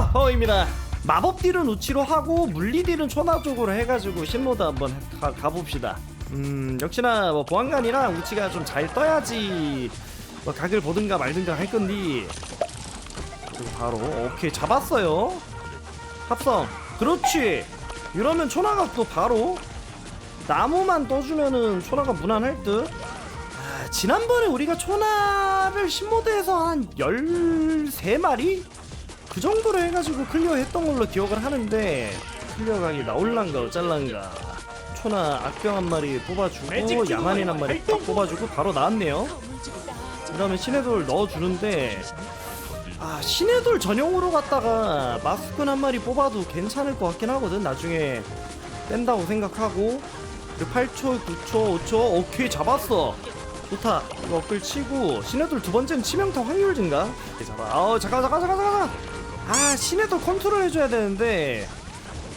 유아허입니다. 마법 딜은 우치로 하고 물리 딜은 초나 쪽으로 해가지고 신모드 한번 해- 가, 가봅시다. 음 역시나 뭐 보안관이랑 우치가 좀 잘 떠야지 뭐 각을 보든가 말든가 할 건데 그리고 바로 오케이 잡았어요. 합성. 그렇지. 이러면 초나각도 바로 나무만 떠주면은 초나가 무난할 듯. 아, 지난번에 우리가 초나를 신모드에서 한 13마리? 그 정도로 해가지고 클리어 했던 걸로 기억을 하는데 클리어 각이 나올란가 어쩔란가. 초나 악병 한 마리 뽑아주고 야만인 한 마리 딱 뽑아주고 바로 나왔네요. 그 다음에 신의 돌 넣어주는데 아 신의 돌 전용으로 갔다가 마스크는 한 마리 뽑아도 괜찮을 것 같긴 하거든 나중에. 뺀다고 생각하고. 그리고 8초 9초 5초 오케이 잡았어. 좋다. 이거 업글 치고 신의 돌 두 번째는 치명타 확률 증가. 잡아. 아우 잠깐 잠깐 잠깐 잠깐 아 신의돌 컨트롤 해줘야 되는데.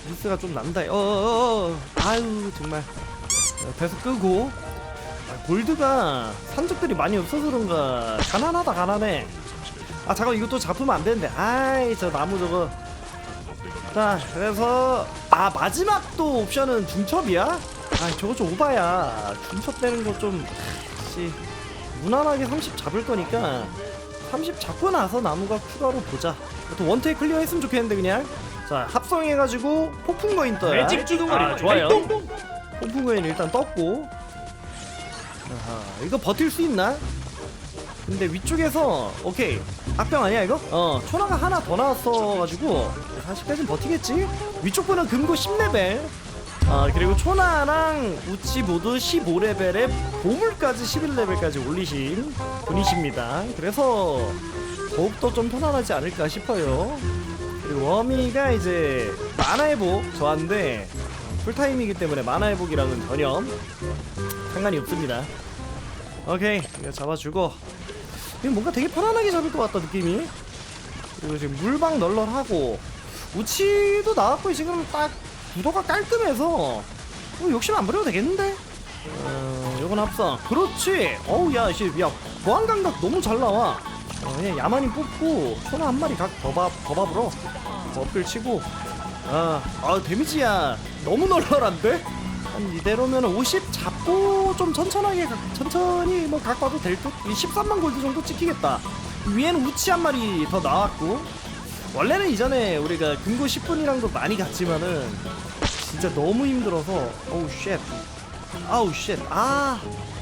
미스가 좀 난다. 어어어 아유 정말. 어, 배속 끄고. 아, 골드가 산적들이 많이 없어서 그런가. 가난하다 가난해. 아 잠깐 이것도 잡으면 안 되는데. 아이 저 나무 저거. 자 그래서 아 마지막 또 옵션은 중첩이야? 아 저거 좀 오바야. 중첩 되는 거 좀 씨. 무난하게 30 잡을 거니까 30 잡고 나서 나무가 추가로 보자 또 원테이 클리어 했으면 좋겠는데 그냥 자 합성해가지고 폭풍 거인 떠야 매직 주둥아리 아, 좋아요 활동! 폭풍 거인 일단 떴고 아하, 이거 버틸 수 있나? 근데 위쪽에서 오케이 악병 아니야 이거? 어 초라가 하나 더 나왔어가지고 40까지는 버티겠지? 위쪽 분은 금고 10레벨 아 그리고 초나랑 우치 모두 15레벨에 보물까지 11레벨까지 올리신 분이십니다. 그래서 더욱더 좀 편안하지 않을까 싶어요. 그리고 워미가 이제 만화회복 저한데 풀타임이기 때문에 만화회복이랑은 전혀 상관이 없습니다. 오케이 이거 잡아주고. 이거 뭔가 되게 편안하게 잡을 것 같다 느낌이. 그리고 지금 물방 널널하고 우치도 나왔고 지금 딱 구도가 깔끔해서. 어, 욕심 안 부려도 되겠는데? 어, 요건 합성. 그렇지. 어우 야, 씨, 야 보안 감각 너무 잘 나와. 어, 그냥 야만인 뽑고 소나 한 마리 각 더밥 더밥으로 업글 치고. 아, 아 데미지야. 너무 널널한데? 한 이대로면 50 잡고 좀 천천하게 가- 천천히 뭐 갖고 와도 될 듯? 이 13만 골드 정도 찍히겠다. 위에는 우치 한 마리 더 나왔고. 원래는 이전에 우리가 금고 10분이랑도 많이 갔지만은 진짜 너무 힘들어서. 어우 쉣. 아우 쉣. 아,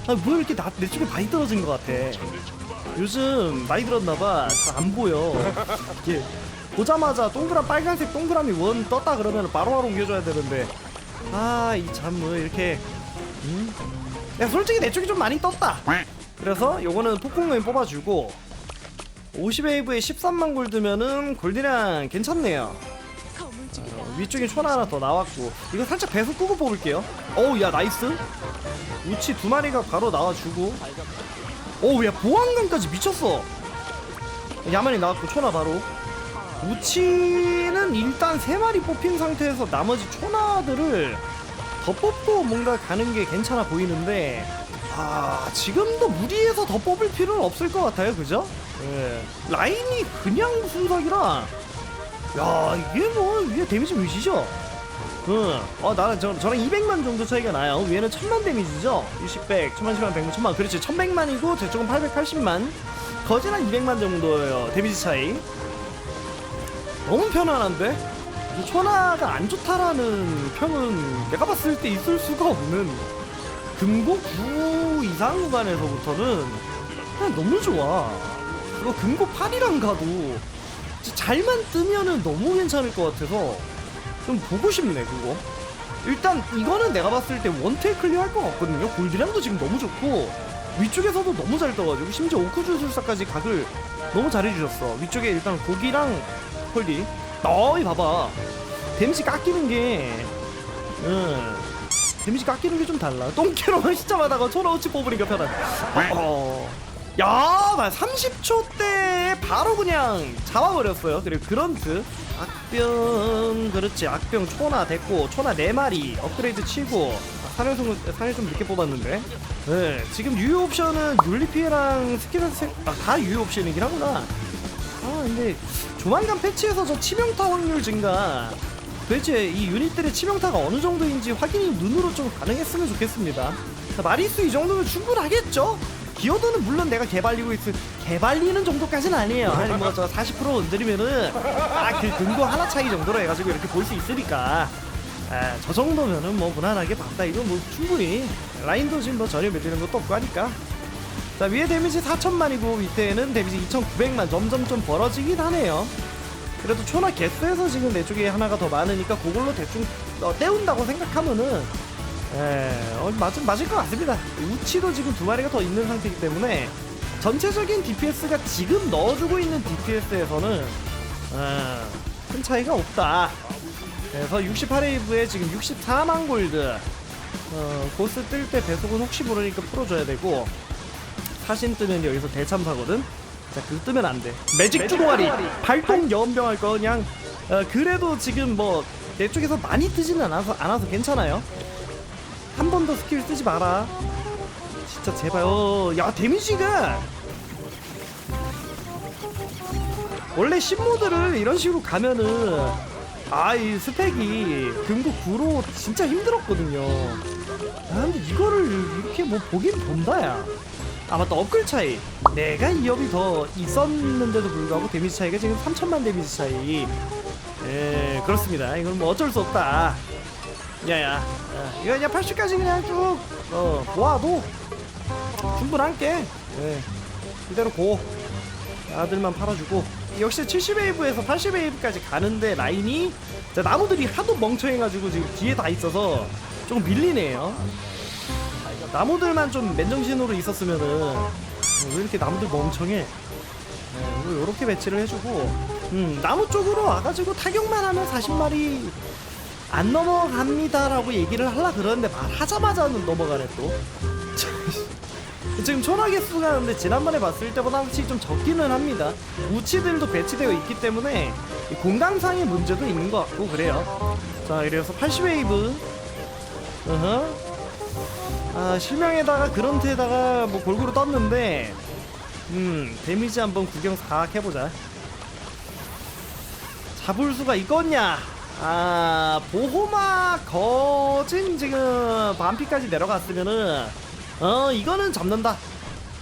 아, 뭐 이렇게 나, 내 쪽에 많이 떨어진 것 같아. 요즘 많이 들었나봐. 잘 안 보여. 이게 보자마자 동그란 빨간색 동그라미 원 떴다 그러면 바로바로 옮겨줘야 되는데. 아 이 참 뭐 이렇게. 음? 야 솔직히 내 쪽이 좀 많이 떴다. 그래서 요거는 폭풍맨 뽑아주고 50웨이브에 13만 골드면은 골드량 괜찮네요. 어, 위쪽에 초나 하나 더 나왔고 이거 살짝 배속 끄고 뽑을게요. 어우 야 나이스. 우치 두 마리가 바로 나와주고. 어우 야 보안관까지 미쳤어. 야만이 나왔고 초나 바로. 우치는 일단 세 마리 뽑힌 상태에서 나머지 초나들을 더 뽑고 뭔가 가는 게 괜찮아 보이는데 아 지금도 무리해서 더 뽑을 필요는 없을 것 같아요. 그죠? 예. 라인이 그냥 순삭이라 야 이게 뭐 위에 데미지 몇이죠? 응. 어 나는 저, 저랑 200만 정도 차이가 나요 위에는 1000만 데미지죠 60, 100, 1000만, 10만, 100만, 1000만 그렇지 1100만이고 제 쪽은 880만 거진 한 200만 정도예요 데미지 차이 너무 편안한데? 이 초나가 안 좋다라는 평은 내가 봤을 때 있을 수가 없는 금고 9 이상 구간에서부터는 그냥 너무 좋아. 이거 금고 8이랑 가도 잘만 뜨면은 너무 괜찮을 것 같아서 좀 보고 싶네 그거. 일단 이거는 내가 봤을 때 원테이 클리어 할 것 같거든요. 골드량도 지금 너무 좋고 위쪽에서도 너무 잘 떠가지고 심지어 오크주 술사까지 각을 너무 잘해주셨어. 위쪽에 일단 고기랑 홀디. 어이 봐봐. 데미지 깎이는 게, 응. 데미지 깎이는 게 좀 달라. 똥캐로만 시점하다가 초라우치 뽑으니까 편하네. 어. 야, 나 30초 때 바로 그냥 잡아버렸어요. 그리고 그런트, 악병, 그렇지. 악병 초나 됐고, 초나 4마리 업그레이드 치고, 아, 사냥성, 사냥 좀 늦게 뽑았는데. 네, 지금 유효 옵션은 율리피에랑 세, 아, 다 유효 옵션이긴 하구나. 아, 근데 조만간 패치에서 저 치명타 확률 증가 도대체 이 유닛들의 치명타가 어느 정도인지 확인이 눈으로 좀 가능했으면 좋겠습니다. 자, 마리스 이 정도면 충분하겠죠? 기어도는 물론 내가 개발리고 있을 개발리는 정도까지는 아니에요. 아니 뭐저 40% 건드리면은 아그 근거 하나 차이 정도로 해가지고 이렇게 볼 수 있으니까 아, 저 정도면은 뭐 무난하게 봤다 이거 뭐 충분히 라인도 지금 뭐 전혀 밀리는 것도 없고 하니까 자 위에 데미지 4천만이고 밑에는 데미지 2,900만 점점 좀 벌어지긴 하네요. 그래도 초나 개수에서 지금 내 쪽에 하나가 더 많으니까 그걸로 대충 어, 때운다고 생각하면은 에, 어, 맞, 맞을 것 같습니다. 우치도 지금 두 마리가 더 있는 상태이기 때문에 전체적인 DPS가 지금 넣어주고 있는 DPS에서는 어, 큰 차이가 없다. 그래서 68웨이브에 지금 64만 골드 어, 보스 뜰 때 배속은 혹시 모르니까 풀어줘야 되고 사신 뜨면 여기서 대참사거든. 자, 그 뜨면 안 돼. 매직 주공아리 발동 연병할 거 그냥 어, 그래도 지금 뭐 내 쪽에서 많이 뜨지는 않아서 않아서 괜찮아요. 한 번 더 스킬 쓰지 마라. 진짜 제발. 어, 야 데미지가 원래 신모드를 이런 식으로 가면은 아 이 스펙이 금고 9로 진짜 힘들었거든요. 아 근데 이거를 이렇게 뭐 보긴 본다야. 아 맞다 업글 차이. 내가 이 업이 더 있었는데도 불구하고 데미지 차이가 지금 3천만 데미지 차이. 예 그렇습니다. 이건 뭐 어쩔 수 없다. 야야. 야, 이거 그냥 80까지 그냥 쭉 어, 모아도 충분할게. 예. 이대로 고. 아들만 팔아주고. 역시 70웨이브에서 80웨이브까지 가는데 라인이 자, 나무들이 하도 멍청해가지고 지금 뒤에 다 있어서 조금 밀리네요. 나무들만 좀 맨정신으로 있었으면은 어, 왜 이렇게 나무들 멍청해? 네, 이거 요렇게 배치를 해주고. 음, 나무 쪽으로 와가지고 타격만 하면 40마리 안 넘어갑니다라고 얘기를 하려 그러는데 말하자마자는 넘어가네 또 지금 초나 개수가 근데 지난번에 봤을 때보다 확실히 좀 적기는 합니다. 우치들도 배치되어 있기 때문에 이 공간상의 문제도 있는 것 같고 그래요. 자 이래서 80웨이브 어허. 아 실명에다가 그런트에다가 뭐 골고루 떴는데 음 데미지 한번 구경 싹 해보자. 잡을 수가 있겠냐? 아 보호막 거진 지금 반피까지 내려갔으면은 어 이거는 잡는다.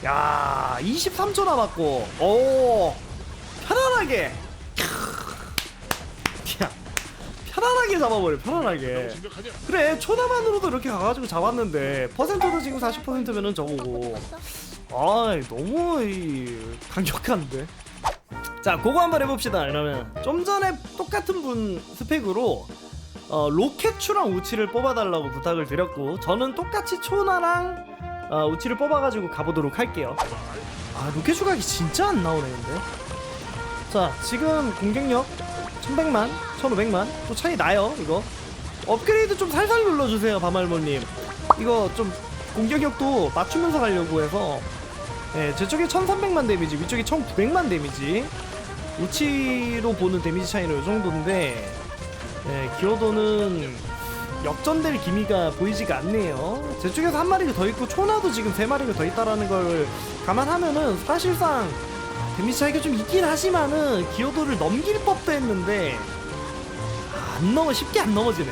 야 23초 남았고 오 편안하게. 캬. 야 편안하게 잡아버려 편안하게. 그래 초나만으로도 이렇게 가가지고 잡았는데 퍼센트도 지금 40%면은 저거고. 아 너무 이, 강력한데 자 그거 한번 해봅시다. 이러면 좀 전에 똑같은 분 스펙으로 어, 로켓추랑 우치를 뽑아달라고 부탁을 드렸고 저는 똑같이 초나랑 어, 우치를 뽑아가지고 가보도록 할게요. 아 로켓추 각이 진짜 안 나오네 근데. 자 지금 공격력 1100만 1500만. 또 차이 나요 이거. 업그레이드 좀 살살 눌러주세요 바말모님. 이거 좀 공격력도 맞추면서 가려고 해서. 예, 제 쪽에 1300만 데미지 위쪽에 1900만 데미지 우치로 보는 데미지 차이는 이 정도인데 예, 기어도는 역전될 기미가 보이지가 않네요. 제 쪽에서 한 마리가 더 있고 초나도 지금 세 마리가 더 있다라는 걸 감안하면은 사실상 데미지 차이가 좀 있긴 하지만은 기어도를 넘길 법도 했는데 안 넘어 쉽게 안 넘어지네.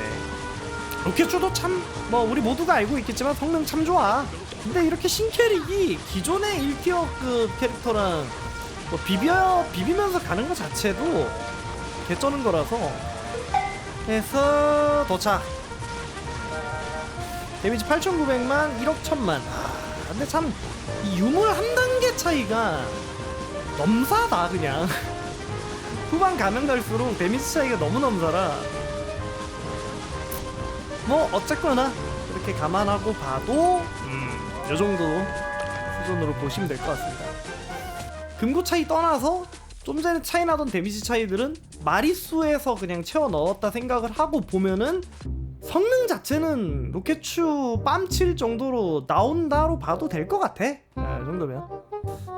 로켓주도 참 뭐 우리 모두가 알고 있겠지만 성능 참 좋아. 근데 이렇게 신캐릭이 기존의 1티어 급 캐릭터랑 뭐 비벼 비비면서 가는 것 자체도 개쩌는 거라서 해서 도착. 데미지 8,900만, 1억 1천만. 아, 근데 참, 이 유물 한 단계 차이가 넘사다, 그냥. 후반 가면 갈수록 데미지 차이가 너무 넘사라. 뭐, 어쨌거나, 이렇게 감안하고 봐도, 음, 요 정도 수준으로 보시면 될 것 같습니다. 금고 차이 떠나서, 좀 전에 차이 나던 데미지 차이들은 마리수에서 그냥 채워 넣었다 생각을 하고 보면은 성능 자체는 로켓추 빰칠 정도로 나온다로 봐도 될 것 같아. 아, 이 정도면.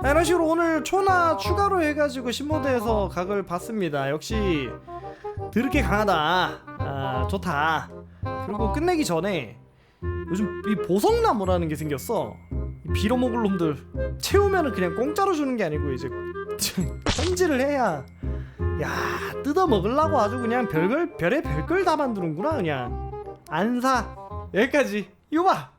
아, 이런 식으로 오늘 초나 추가로 해가지고 신모드에서 각을 봤습니다. 역시 드럽게 강하다. 아, 좋다. 그리고 끝내기 전에 요즘 이 보석나무라는 게 생겼어. 이 빌어먹을 놈들 채우면은 그냥 공짜로 주는 게 아니고 이제 현질을 해야 야 뜯어 먹으려고 아주 그냥 별걸 별의 별걸 다 만드는구나 그냥. 안 사. 여기까지. 이거 봐